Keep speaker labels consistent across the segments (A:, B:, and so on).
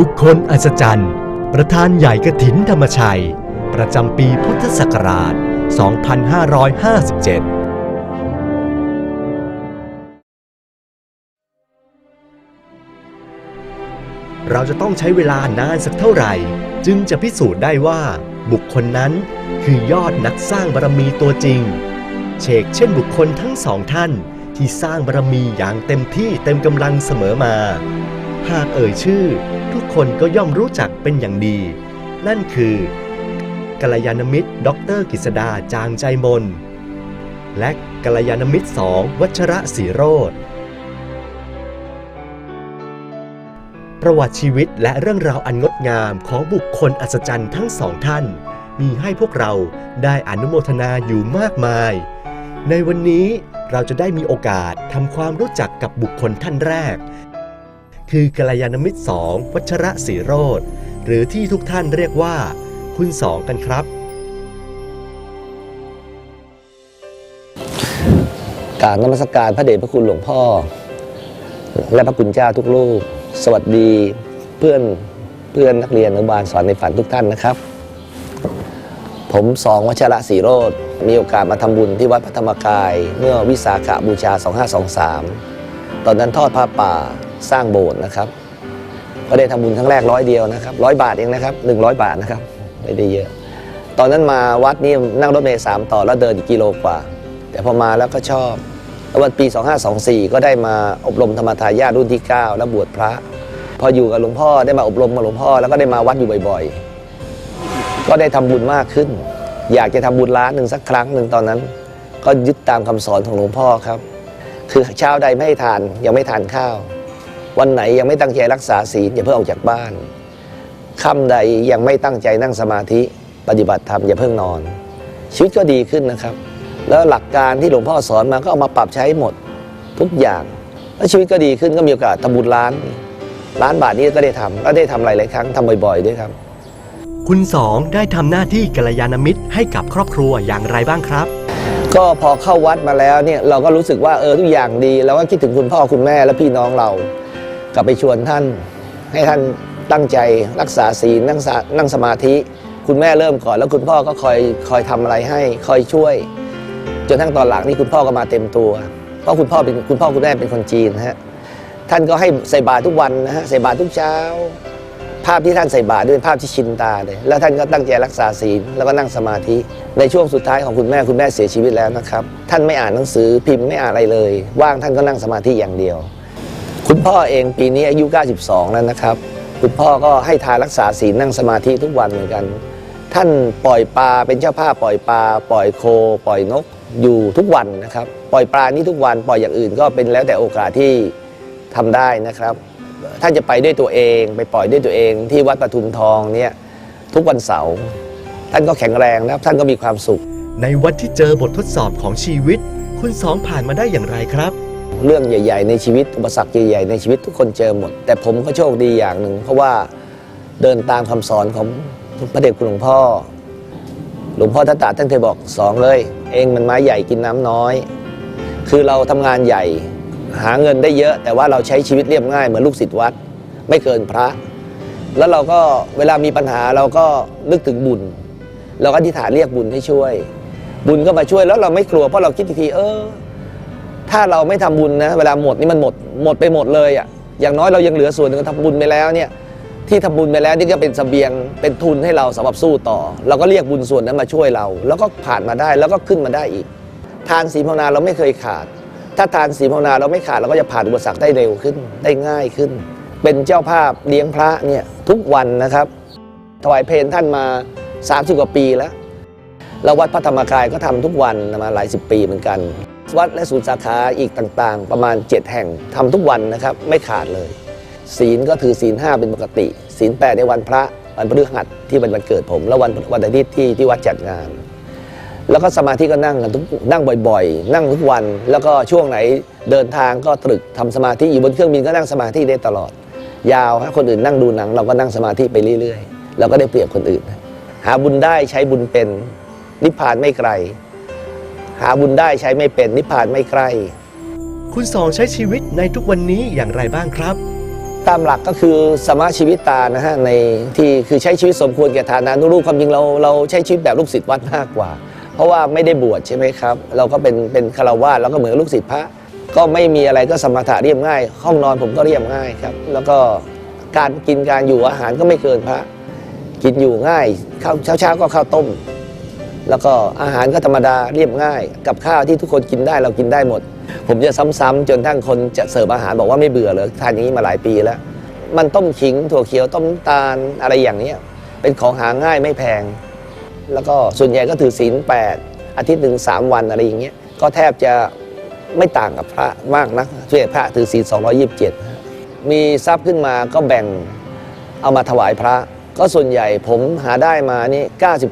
A: บุคคลอัศจรรย์ ประธานใหญ่กฐินธรรมชัย ประจำปีพุทธศักราช 2557เราจะต้องใช้เวลานานสักเท่าไหร่ จึงจะพิสูจน์ได้ว่า บุคคลนั้นคือยอดนักสร้างบารมีตัวจริง เชกเช่นบุคคลทั้งสองท่านที่สร้างบารมีอย่างเต็มที่เต็มกำลังเสมอมา หากเอ่ยชื่อ ทุกคนก็ย่อมรู้จักเป็นอย่างดี นั่นคือกัลยาณมิตรด็อกเตอรกฤษดาจางใจมน และกัลยาณมิตรสองวัชระศรีโรธประวัติชีวิตและเรื่องราวอันงดงามของบุคคลอัศจรรย์ทั้งสองท่าน มีให้พวกเราได้อนุโมทนาอยู่มากมาย ในวันนี้เราจะได้มีโอกาสทำความรู้จักกับบุคคลท่านแรก คือกัลยาณมิตรสองวัชระศรีโรธหรือที่ทุกท่านเรียกว่า คุณสองกันครับ
B: กรารนมัสการพระเดชพระคุณหลวงพ่อ และพระคุณเจ้าทุกลูก สวัสดีเพื่อนเพื่อนนักเรียนอนุบาลสอนในฝันทุกท่านนะครับ ผมสองวัชระศรีโรธมีโอกาสมาทำบุญที่วัดพระธรรมกาย เมื่อวิสาขบูชา 2523 ตอนนั้นทอดผ้าป่า สร้างโบสถ์นะครับ ก็ได้ทำบุญครั้งแรกร้อยเดียวนะครับร้อยบาทเองนะครับ100บาทนะครับไม่ได้เยอะ ตอนนั้นมาวัดนี่นั่งรถเมล์สามต่อแล้วเดินอีกกิโลกว่า แต่พอมาแล้วก็ชอบแล้ววันปี 2524 ก็ได้มาอบรมธรรมทายาทรุ่นที่ 9 แล้วบวชพระ พออยู่กับหลวงพ่อได้มาอบรมกับหลวงพ่อแล้วก็ได้มาวัดอยู่บ่อยๆ ก็ได้ทำบุญมากขึ้น อยากจะทำบุญล้านหนึ่งสักครั้งหนึ่งตอนนั้น ก็ยึดตามคำสอนของหลวงพ่อครับ คือเช้าใดไม่ให้ทานยังไม่ทานข้าว วันไหนยังไม่ตั้งใจรักษาศีลอย่าเพิ่งออกจากบ้านค่ำใดยังไม่ตั้งใจนั่งสมาธิ ปฏิบัติธรรมอย่าเพิ่งนอน ชีวิตก็ดีขึ้นนะครับ แล้วหลักการที่หลวงพ่อสอนมาก็เอามาปรับใช้หมดทุกอย่าง แล้วชีวิตก็ดีขึ้นก็มีโอกาสทำบุญล้าน ล้านบาทนี้ก็ได้ทำแล้วได้ทำหลายๆครั้งทำบ่อยๆด้วยครับ
A: คุณสองได้ทำหน้าที่กัลยาณมิตรให้กับครอบครัวอย่างไรบ้างครับ
B: ก็พอเข้าวัดมาแล้วเนี่ยเราก็รู้สึกว่าเออทุกอย่างดีเราก็คิดถึงคุณพ่อคุณแม่และพี่น้องเรา กลับไปชวนท่านให้ท่านตั้งใจรักษาศีลนั่งสนั่งสมาธิ คุณแม่เริ่มก่อน แล้วคุณพ่อก็คอยคอยทำอะไรให้คอยช่วย จนทั้งตอนหลังนี่คุณพ่อก็มาเต็มตัว เพราะคุณพ่อเป็นคุณพ่อคุณแม่เป็นคนจีนนะฮะท่านก็ให้ใส่บาตรทุกวันนะฮะใส่บาตรทุกเช้า ภาพที่ท่านใส่บาตรด้วยภาพที่ชินตาเลยแล้วท่านก็ตั้งใจรักษาศีลแล้วก็นั่งสมาธิ ในช่วงสุดท้ายของคุณแม่คุณแม่เสียชีวิตแล้วนะครับ ท่านไม่อ่านหนังสือพิมพ์ไม่อ่านอะไรเลย ว่างท่านก็นั่งสมาธิอย่างเดียว คุณพ่อเองปีนี้อายุ 92 แล้วนะครับ คุณพ่อก็ให้ทานรักษาศีลนั่งสมาธิทุกวันเหมือนกัน ท่านปล่อยปลาเป็นเจ้าภาพปล่อยปลาปล่อยโค ปล่อยนกอยู่ทุกวันนะครับ ปล่อยปลานี้ทุกวันปล่อยอย่างอื่นก็เป็นแล้วแต่โอกาสที่ทำได้นะครับ ท่านจะไปด้วยตัวเองไปปล่อยด้วยตัวเองที่วัดปทุมทองเนี่ยทุกวันเสาร์ท่านก็แข็งแรงนะครับท่านก็มีความสุข
A: ในวันที่เจอบททดสอบของชีวิต คุณสองผ่านมาได้อย่างไรครับ
B: เรื่องใหญ่ ๆ ในชีวิต อุปสรรคใหญ่ ๆ ในชีวิตทุกคนเจอหมด แต่ผมก็โชคดีอย่างหนึ่ง เพราะว่าเดินตามคำสอนของพระเดชคุณหลวงพ่อ หลวงพ่อทัตตาท่านเคยบอกสองเลย เองมันไม้ใหญ่กินน้ำน้อย คือเราทำงานใหญ่ หาเงินได้เยอะ แต่ว่าเราใช้ชีวิตเรียบง่ายเหมือนลูกศิษย์วัด ไม่เกินพระ แล้วเราก็เวลามีปัญหาเราก็นึกถึงบุญ เราก็อธิษฐานเรียกบุญให้ช่วย บุญก็มาช่วยแล้วเราไม่กลัวเพราะเราคิดทีเออ ถ้าเราไม่ทำบุญนะ เวลาหมดนี่มันหมดหมดไปหมดเลยอะอย่างน้อยเรายังเหลือส่วนหนึ่งทำบุญไปแล้วเนี่ยที่ทำบุญไปแล้วนี่ก็เป็นเสบียงเป็นทุนให้เราสำหรับสู้ต่อ เราก็เรียกบุญส่วนนั้นมาช่วยเรา แล้วก็ผ่านมาได้แล้วก็ขึ้นมาได้อีก ทานศีลภาวนาเราไม่เคยขาด ถ้าทานศีลภาวนาเราไม่ขาดเราก็จะผ่านอุปสรรคได้เร็วขึ้นได้ง่ายขึ้น เป็นเจ้าภาพเลี้ยงพระเนี่ยทุกวันนะครับถวายเพลท่านมา 30 กว่าปีแล้ว แล้ววัดพระธรรมกายก็ทำทุกวันมาหลายสิบปีเหมือนกัน วัดและศูนย์สาขาอีกต่างๆ ประมาณ 7 แห่งทำทุกวันนะครับ ไม่ขาดเลย ศีลก็ถือศีลห้าเป็นปกติ ศีลแปดในวันพระวันพฤหัสที่เป็นวันเกิดผม แล้ววันวันอาทิตย์ที่ที่วัดจัดงาน แล้วก็สมาธิก็นั่งกันทุกนั่งบ่อยๆ นั่งทุกวัน แล้วก็ช่วงไหนเดินทางก็ตรึกทำสมาธิอยู่บนเครื่องบินก็นั่งสมาธิได้ตลอด ยาวถ้าคนอื่นนั่งดูหนัง เราก็นั่งสมาธิไปเรื่อยๆเราก็ได้เปรียบคนอื่น หาบุญได้ใช้บุญเป็นนิพพานไม่ไกล หาบุญได้ใช้ไม่เป็นนิพพานไม่ใกล้
A: คุณสองใช้ชีวิตในทุกวันนี้อย่างไรบ้างครับ
B: ตามหลักก็คือสมาชีวิตตานะฮะในที่คือใช้ชีวิตสมควรแก่ฐานะนุรูปความจริงเราเราใช้ชีวิตแบบลูกศิษย์วัดมากกว่า เพราะว่าไม่ได้บวชใช่ไหมครับ เราก็เป็นเป็นคารวาสแล้วก็เหมือนลูกศิษย์พระ ก็ไม่มีอะไรก็สมถะเรียบง่าย ห้องนอนผมก็เรียบง่ายครับ แล้วก็การกินการอยู่อาหารก็ไม่เกินพระ กินอยู่ง่ายข้าวเช้าๆก็ข้าวต้ม แล้วก็อาหารก็ธรรมดาเรียบง่าย กับข้าวที่ทุกคนกินได้เรากินได้หมด ผมจะซ้ำๆจนทั้งคนจะเสิร์ฟอาหารบอกว่าไม่เบื่อเลยทานอย่างนี้มาหลายปีแล้ว มันต้มขิงถั่วเขียวต้มตาลอะไรอย่างนี้เป็นของหาง่ายไม่แพง แล้วก็ส่วนใหญ่ก็ถือศีลแปดอาทิตย์หนึ่งสามวันอะไรอย่างเงี้ยก็แทบจะไม่ต่างกับพระมากนะส่วนใหญ่พระถือศีล227 มีทรัพย์ขึ้นมาก็แบ่งเอามาถวายพระ ก็ส่วนใหญ่ผมหาได้มานี่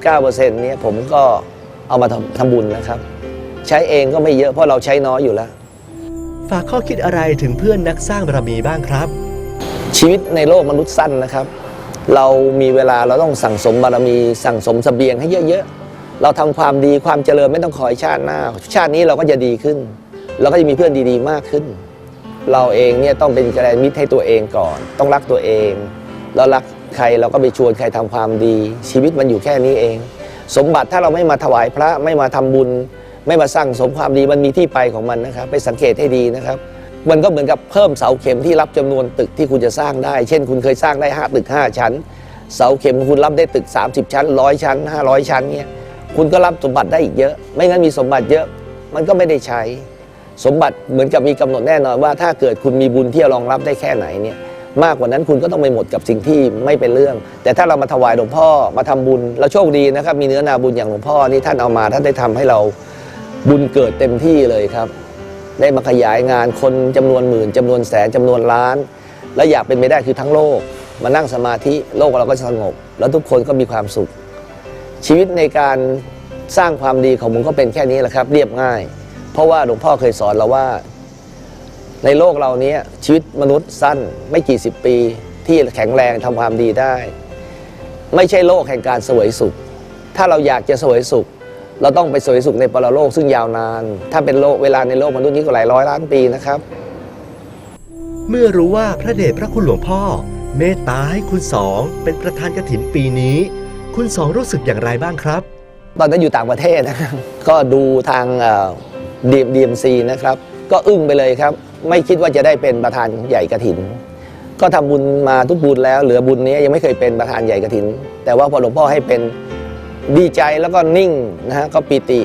B: 99%เนี่ยผมก็เอามาทำทำบุญนะครับ ใช้เองก็ไม่เยอะเพราะเราใช้น้อยอยู่แล้ว
A: ฝากข้อคิดอะไรถึงเพื่อนนักสร้างบารมีบ้างครับ
B: ชีวิตในโลกมนุษย์สั้นนะครับ เรามีเวลาเราต้องสั่งสมบารมีสั่งสมเสบียงให้เยอะๆ เราทำความดีความเจริญไม่ต้องคอยชาติหน้า ชาตินี้เราก็จะดีขึ้น เราก็จะมีเพื่อนดีๆ มากขึ้น เราเองเนี่ยต้องเป็นกระมิตรให้ตัวเองก่อน ต้องรักตัวเองเรารัก ใครเราก็ไปชวนใครทำความดี ชีวิตมันอยู่แค่นี้เอง สมบัติถ้าเราไม่มาถวายพระไม่มาทำบุญ ไม่มาสร้างสมความดีมันมีที่ไปของมันนะครับ ไปสังเกตให้ดีนะครับ มันก็เหมือนกับเพิ่มเสาเข็มที่รับจำนวนตึกที่คุณจะสร้างได้ เช่น คุณเคยสร้างได้5ตึก 5 ชั้น เสาเข็มคุณรับได้ตึก 30 ชั้น100ชั้น 500 ชั้นเนี่ยคุณก็รับสมบัติได้อีกเยอะ ไม่งั้นมีสมบัติเยอะมันก็ไม่ได้ใช้ สมบัติเหมือนกับมีกำหนดแน่นอนว่า ถ้าเกิดคุณมีบุญที่รองรับได้แค่ไหนเนี่ย มากกว่านั้นคุณก็ต้องไปหมดกับสิ่งที่ไม่เป็นเรื่อง แต่ถ้าเรามาถวายหลวงพ่อมาทำบุญ เราโชคดีนะครับ มีเนื้อนาบุญอย่างหลวงพ่อนี่ท่านเอามาท่านได้ทำให้เราบุญเกิดเต็มที่เลยครับ ได้มาขยายงานคนจำนวนหมื่นจำนวนแสนจำนวนล้าน และอยากเป็นไปได้คือทั้งโลก มานั่งสมาธิโลกเราก็จะสงบ แล้วทุกคนก็มีความสุข ชีวิตในการสร้างความดีของมึงก็เป็นแค่นี้แหละครับ เรียบง่าย เพราะว่าหลวงพ่อเคยสอนเราว่า ในโลกเราเนี้ยชีวิตมนุษย์สั้นไม่กี่สิบปี ที่แข็งแรงทำความดีได้ ไม่ใช่โลกแห่งการเสวยสุข ถ้าเราอยากจะเสวยสุข เราต้องไปเสวยสุขในปรโลกซึ่งยาวนาน ถ้าเป็นโลกเวลาในโลกมนุษย์นี้ก็หลายร้อยล้านปีนะครับ
A: เมื่อรู้ว่าพระเดชพระคุณหลวงพ่อ เมตตาให้คุณสองเป็นประธานกฐินปีนี้ คุณสองรู้สึกอย่างไรบ้างครับ
B: ตอนนั้นอยู่ต่างประเทศนะครับก็ดูทางดีดีเอ็มซีนะครับ ก็อึ้งไปเลยครับ ไม่คิดว่าจะได้เป็นประธานใหญ่กระถิน ก็ทำบุญมาทุกบุญแล้ว เหลือบุญนี้ยังไม่เคยเป็นประธานใหญ่กระถิน แต่ว่าพอหลวงพ่อให้เป็นดีใจแล้วก็นิ่งนะฮะก็ปิติ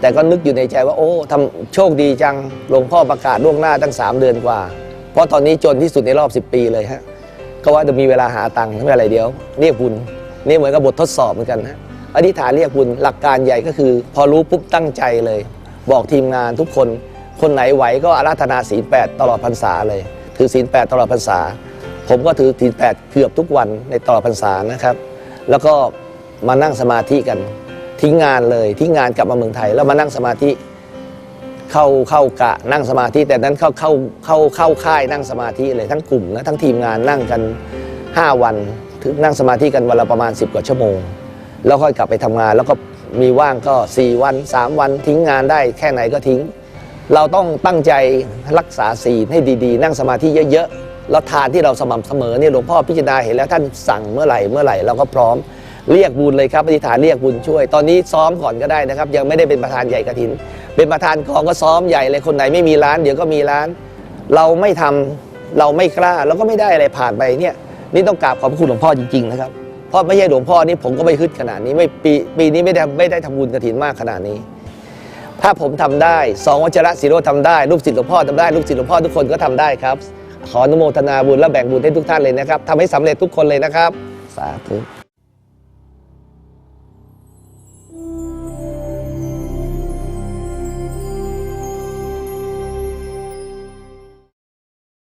B: แต่ก็นึกอยู่ในใจว่าโอ้ทำโชคดีจังหลวงพ่อประกาศล่วงหน้าตั้ง 3 เดือนกว่า เพราะตอนนี้จนที่สุดในรอบ 10 ปีเลยฮะก็ว่าจะมีเวลาหาตังค์ไม่อะไรเดียว เรียกบุญนี่เหมือนกับบททดสอบเหมือนกันฮะอธิษฐานเรียกบุญหลักการใหญ่ก็คือ พอรู้ปุ๊บตั้งใจเลย บอกทีมงานทุกคน คนไหนไหวก็อาราธนาศีลแปดตลอดพรรษาเลย ถือศีลแปดตลอดพรรษา ผมก็ถือศีลแปดเกือบทุกวันในตลอดพรรษานะครับ แล้วก็มานั่งสมาธิกัน ทิ้งงานเลยทิ้งงานกลับมาเมืองไทย แล้วมานั่งสมาธิเข้าเข้ากะนั่งสมาธิแต่นั้นเข้าเข้าเข้าเข้าค่ายนั่งสมาธิเลยทั้งกลุ่มนะทั้งทีมงานนั่งกัน 5 วันถึงนั่งสมาธิกันวันละประมาณ 10 กว่าชั่วโมง แล้วค่อยกลับไปทำงาน แล้วก็มีว่างก็ 4 วัน 3 วันทิ้งงานได้แค่ไหนก็ทิ้ง เราต้องตั้งใจรักษาศีลให้ดีๆ นั่งสมาธิเยอะๆ แล้วทานที่เราสม่ำเสมอเนี่ยหลวงพ่อพิจารณาเห็นแล้วท่านสั่งเมื่อไหร่เมื่อไหร่เราก็พร้อมเรียกบุญเลยครับอธิษฐานเรียกบุญช่วย ตอนนี้ซ้อมก่อนก็ได้นะครับ ยังไม่ได้เป็นประธานใหญ่กระถิน เป็นประธานกองก็ซ้อมใหญ่เลยคนไหนไม่มีร้านเดี๋ยวก็มีร้าน เราไม่ทำเราไม่กล้าเราก็ไม่ได้อะไรผ่านไปเนี่ยนี่ต้องกราบขอบพระคุณหลวงพ่อจริงๆนะครับเพราะไม่ใช่หลวงพ่อนี่ผมก็ไม่ฮึดขนาดนี้ไม่ปีปีนี้ไม่ได้ไม่ได้ทำบุญกระถินมากขนาดนี้ ถ้าผมทำได้สองวัชระศิโรจน์ทำได้ลูกศิษย์หลวงพ่อทำได้ลูกศิษย์หลวงพ่อทุกคนก็ทำได้ครับ ขออนุโมทนาบุญและแบ่งบุญให้ทุกท่านเลยนะครับทำให้สำเร็จทุกคนเลยนะครับ สาธุ